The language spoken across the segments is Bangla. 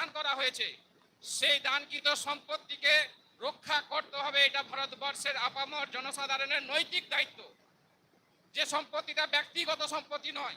দান করা হয়েছে। সেই দানকৃত সম্পত্তিকে রক্ষা করতে হবে, এটা ভারতবর্ষের আপামর জনসাধারণের নৈতিক দায়িত্ব। যে সম্পত্তিটা ব্যক্তিগত সম্পত্তি নয়,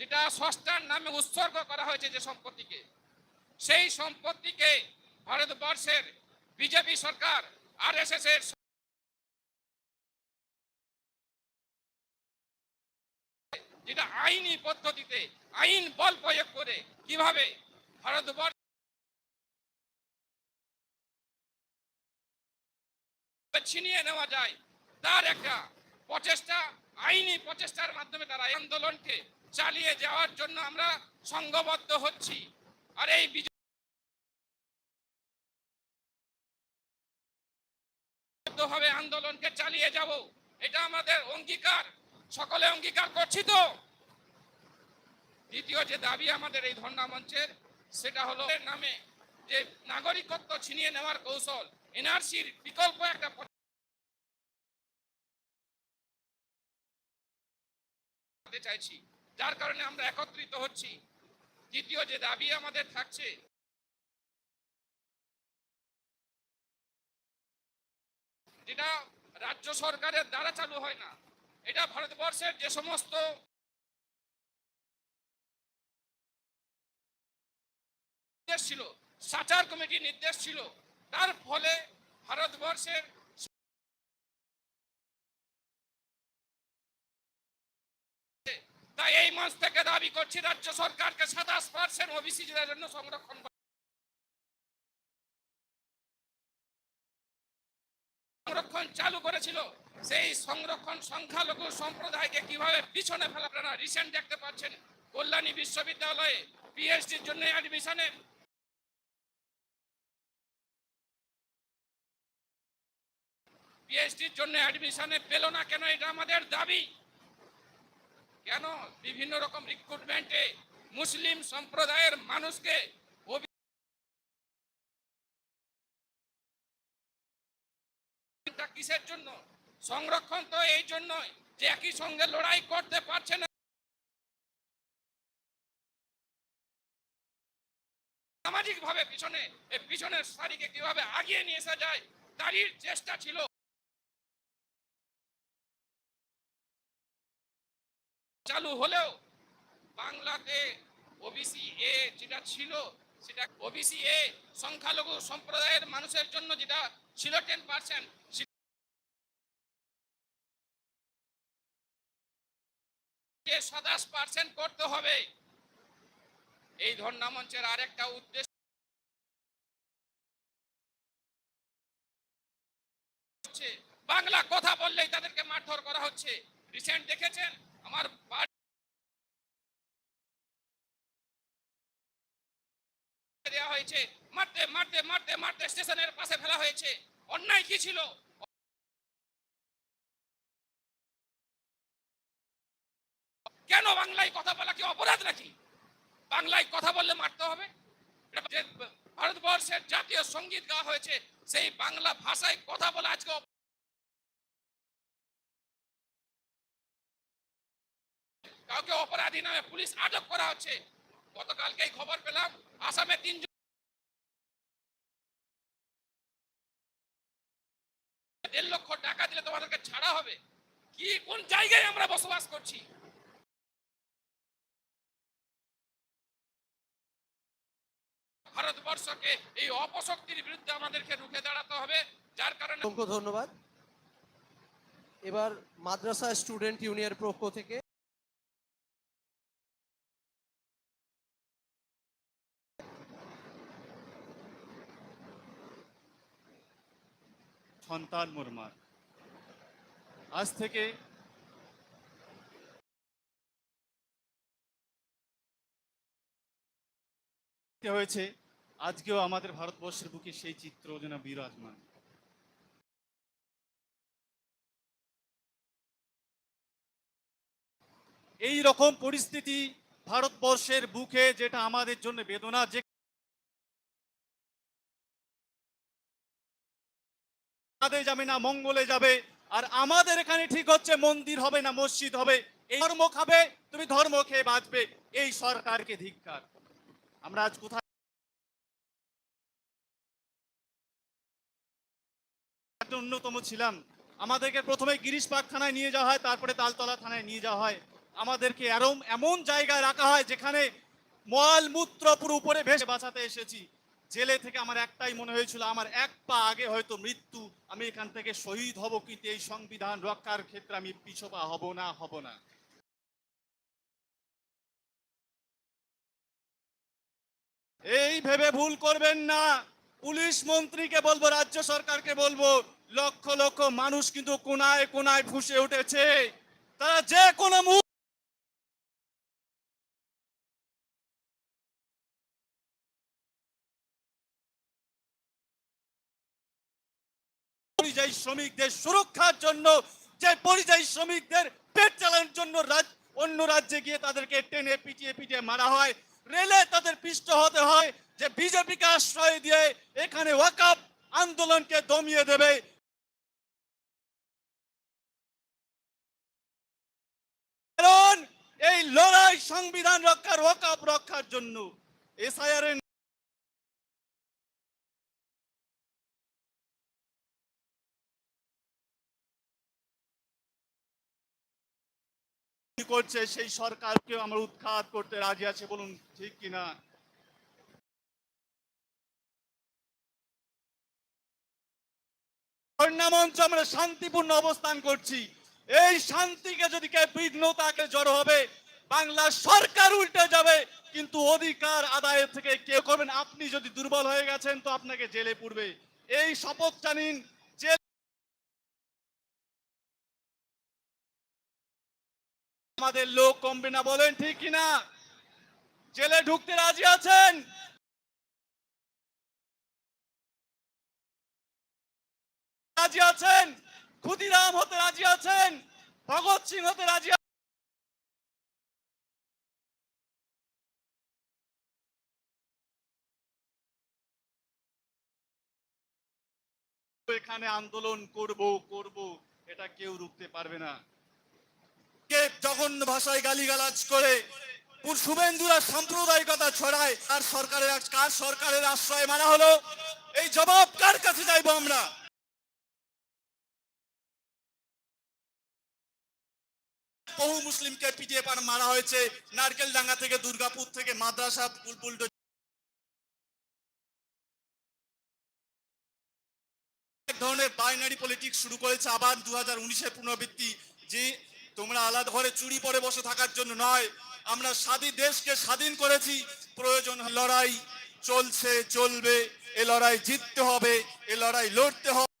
যেটা সস্তার নামে উৎসর্গ করা হয়েছে যে সম্পত্তিকে, সেই সম্পত্তিকে ভারতবর্ষের বিজেপি সরকার আর এস এস এর যেটা আইনি পদ্ধতিতে, আইন বল প্রয়োগ করে কীভাবে ভারতবর্ষ ছিনিয়ে নেওয়া যায়। তার একটা প্রচেষ্টা, আইনি প্রচেষ্টার মাধ্যমে তারা এই আন্দোলনকে চালিয়ে যাওয়ার জন্য আমরা সংঘবদ্ধ হচ্ছি। আর এই হবে আন্দোলনকে চালিয়ে যাব, এটা আমাদের অঙ্গীকার। সকলে অঙ্গীকার করছি তো? দ্বিতীয় যে দাবি আমাদের এই ধর্ণা মঞ্চের সেটা হলো নামে যে নাগরিকত্ব ছিনিয়ে নেওয়ার কৌশল, এনআরসির বিকল্প একটা করতে চাইছি। যার কারণে আমরা একত্রিত হচ্ছি। দ্বিতীয় যে দাবি আমাদের থাকছে, যেটা রাজ্য সরকারের দ্বারা চালু হয় না। এটা ভারতবর্ষের যে সমস্ত নির্দেশ ছিল, সাচার কমিটির নির্দেশ ছিল, তার ফলে ভারতবর্ষের তাই এই মঞ্চ থেকে দাবি করছি, রাজ্য সরকারকে সাতাশ পার্সেন্ট ওবিসিদের জন্য সংরক্ষণ সংরক্ষণ চালু করেছিল, সেই সংরক্ষণ সংখ্যালঘু সম্প্রদায়কে কীভাবে পিছনে ফেলা আপনারা রিসেন্ট দেখতে পাচ্ছেন। কল্যাণী বিশ্ববিদ্যালয়ে পিএইচডির জন্য অ্যাডমিশনে পিএইচডির জন্য অ্যাডমিশনে পেল না কেন? এটা আমাদের দাবি। কেন বিভিন্ন রকম রিক্রুটমেন্টে মুসলিম সম্প্রদায়ের মানুষকে কিসের জন্য? সংরক্ষণ তো এই জন্যই যে একই সঙ্গে লড়াই করতে পারছে না। সামাজিক ভাবে পিছনে পিছনের সারিকে কীভাবে আগিয়ে নিয়ে আসা যায়, তারই চেষ্টা ছিল। চালু হলেও বাংলাতে ওবিসি এ যেটা ছিল, সেটা ওবিসি এ সংখ্যালঘু সম্প্রদায়ের মানুষের জন্য যেটা ছিল টেন পার্সেন্ট সাতাশ পার্সেন্ট করতে হবে। এই ধর্ণা মঞ্চের আরেকটা উদ্দেশ্য বাংলা কথা বললেই তাদেরকে মারধর করা হচ্ছে। রিসেন্ট দেখেছেন? আমার দেওয়া হয়েছে। মারতে মারতে মারতে মারতে স্টেশনের পাশে ফেলা হয়েছে। অন্যায় কি ছিল? কেন বাংলায় কথা বলা কি অপরাধ নাকি? বাংলায় কথা বললে মারতে হবে? ভারতবর্ষের জাতীয় সংগীত গাওয়া হয়েছে, সেই বাংলা ভাষায় কথা বলা আজকে কাউকে অপরাধী নামে পুলিশ আটক করা হচ্ছে। গতকালকেই খবর পেলাম, আসামে তিনজন দেড় লক্ষ টাকা দিলে তোমাদেরকে ছাড়া হবে। কি, কোন জায়গায় আমরা বসবাস করছি? ভারতবর্ষকে এই অপশক্তির বিরুদ্ধে আমাদেরকে রুখে দাঁড়াতে হবে, যার কারণে ধন্যবাদ। এবার মাদ্রাসা স্টুডেন্ট ইউনিয়নের পক্ষ থেকে সন্তান মুরমার। আজ থেকে হয়েছে, আজকেও আমাদের ভারতবর্ষের বুকে সেই চিত্র যেন বিরাজমান। এই রকম পরিস্থিতি ভারতবর্ষের বুকে যেটা আমাদের জন্য বেদনা, যে চাঁদে যাবে না, মঙ্গলে যাবে। আর আমাদের এখানে ঠিক হচ্ছে, মন্দির হবে না, মসজিদ হবে। এই ধর্ম খাবে, তুমি ধর্ম খেয়ে বাঁচবে। এই সরকারকে ধিক্কার। আমরা আজ কোথায় অন্যতম ছিলাম। আমাদেরকে প্রথমে গিরিশ পাক থানায় নিয়ে যাওয়া হয়, তারপরে তালতলা থানায় নিয়ে যাওয়া হয়। আমাদেরকে এরম, এমন জায়গায় রাখা হয় যেখানে মল মূত্র পুরো উপরে ভেসে বাঁচাতে এসেছি। জেলে থেকে আমার একটাই মনে হয়েছিল, আমার এক পা আগে হয়তো মৃত্যু, আমি এখান থেকে শহীদ হব কিন্তু এই সংবিধান রক্ষার ক্ষেত্রে আমি পিছপা হব না হব না। এই ভেবে ভুল করবেন না, পুলিশ মন্ত্রীকে বলব, রাজ্য সরকারকে বলব, লক্ষ লক্ষ মানুষ কিন্তু কোনায় কোনায় ফুসে উঠেছে। তারা যে কোনো শ্রমিকদের সুরক্ষার জন্য, যে পরিযায়ী শ্রমিকদের পেট চালানোর জন্য রাজ- অন্য রাজ্যে গিয়ে তাদেরকে টেনে পিটিয়ে পিটিয়ে মারা হয়। রেলে তাদের পিষ্ট হতে হয়, যে বিজেপিকে আশ্রয় দিয়ে এখানে ওয়াকাপ আন্দোলনকে দমিয়ে দেবে। এই লড়াই সংবিধান রক্ষার ওয়াকাপ রক্ষার জন্য। এসআইআর করছে, সেই সরকারকে আমরা উৎখাত করতে রাজি আছে, বলুন, ঠিক কিনা? মঞ্চ আমরা শান্তিপূর্ণ অবস্থান করছি। এই শান্তিকে যদি কে বিঘ্নতাকে জড়ো হবে বাংলা সরকার উল্টে যাবে, কিন্তু অধিকার আদায়ের থেকে কেউ করবেন আপনি যদি দুর্বল হয়ে গেছেন, তো আপনাকে জেলে পুরবে এই শপথটা নিন আমাদের লোক কমবে না, বলেন ঠিক কিনা? জেলে ঢুকতে রাজি আছেন? রাজি আছেন? ক্ষুদিরাম হতে রাজি আছেন? ভগৎ সিং হতে রাজি এখানে আন্দোলন করব করব, এটা কেউ রুখতে পারবে না। কে জঘন্য ভাষায় গালিগালাজ করে শুভেন্দুরা সাম্প্রদায়িকতা ছড়ায়। আর সরকারের কার সরকারের আশ্রয়? মানা হলো, এই জবাব কার কাছে যাইবো আমরা? বহু মুসলিমকে পিটিয়ে পার মারা হয়েছে। নারকেল ডাঙ্গা থেকে, দুর্গাপুর থেকে, মাদ্রাসা বুলবুল ধরনের বাইনারি পলিটিক্স শুরু করেছে আবার দু হাজার উনিশের পুনরাবৃত্তি। যে তোমরা আলাদা ঘরে চুরি পরে বসে থাকার জন্য নয়। আমরা স্বাধীন দেশকে স্বাধীন করেছি। প্রয়োজন লড়াই চলছে চলবে। এ লড়াই জিততে হবে এ লড়াই লড়তে হবে।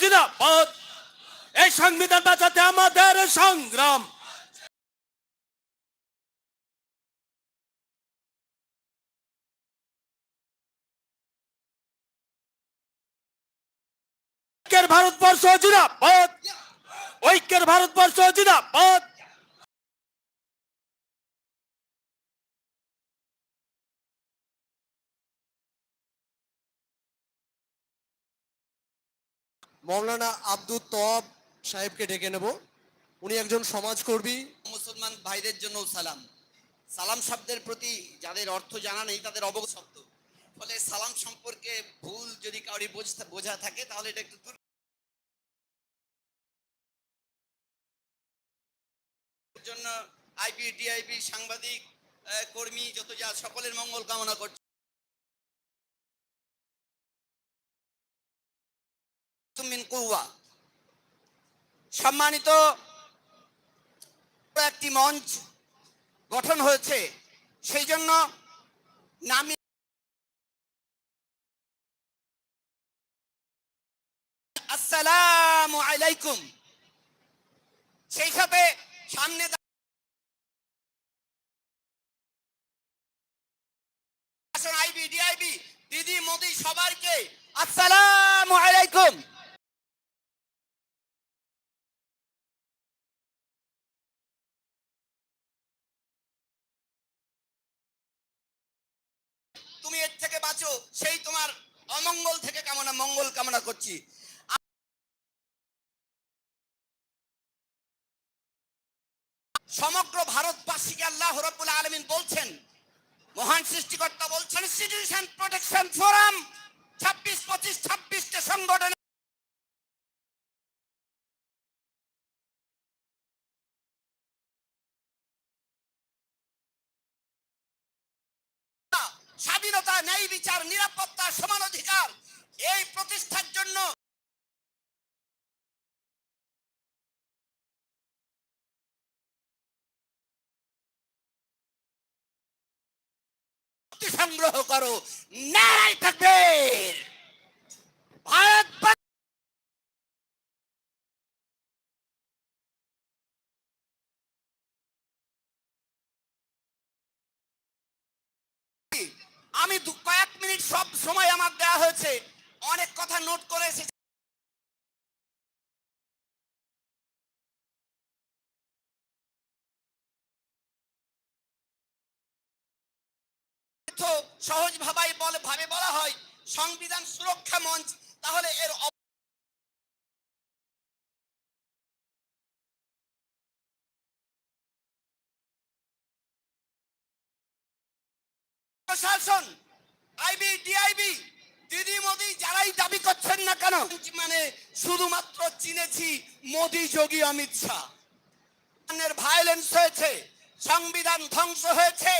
জিন্দাবাদ। এই সংবিধান বাঁচাতে আমাদের সংগ্রাম ঐক্যের ভারতবর্ষ জিন্দাবাদ। ঐক্যের ভারতবর্ষ জিন্দাবাদ। মৌলানা আব্দুল তব সাহেবকে ডেকে নেব। উনি একজন সমাজকর্মী। মুসলমান ভাইদের জন্য সালাম। সালাম শব্দের প্রতি যাদের অর্থ জানা নেই, তাদের অবগত শব্দ। ফলে সালাম সম্পর্কে ভুল যদি কাউরি বোঝা থাকে, তাহলে এটা একটু দূর জন্য আইবি ডিআইবি সাংবাদিক কর্মী, যত যা, সকলের মঙ্গল কামনা করছি। মিন কুওয়া। সম্মানিত একটি মঞ্চ গঠন হয়েছে, সেই জন্য নামি সেই সাথে সামনে দিদি, মোদি সবাইকে আসসালামু আলাইকুম। আছো, সেই তোমার অমঙ্গল থেকে কামনা, মঙ্গল কামনা করছি। সমগ্র ভারতবাসীকে আল্লাহ রব্বুল আলমিন বলছেন, মহান সৃষ্টিকর্তা বলছেন সিটিজেন প্রোটেকশন ফোরাম ছাব্বিশ, পঁচিশ, ছাব্বিশটা সংগঠন বিচার নিরাপত্তা সমান অধিকার এই প্রতিষ্ঠার জন্য সংগ্রহ করো। নারায় থাকবে। ভারত আমি কয়েক মিনিট সব সময় আমার দেওয়া হয়েছে। অনেক কথা নোট করে এসেছি। সহজ ভাবাই বলে ভাবে বলা হয়, সংবিধান সুরক্ষা মঞ্চ, তাহলে এর প্রশাসন, আইবি, ডিআইবি, দিদি মোদি যারাই দাবি করছেন না কেন মানে শুধুমাত্র চিনেছি মোদি যোগী অমিত শাহ। ভায়োলেন্স হয়েছে, সংবিধান ধ্বংস হয়েছে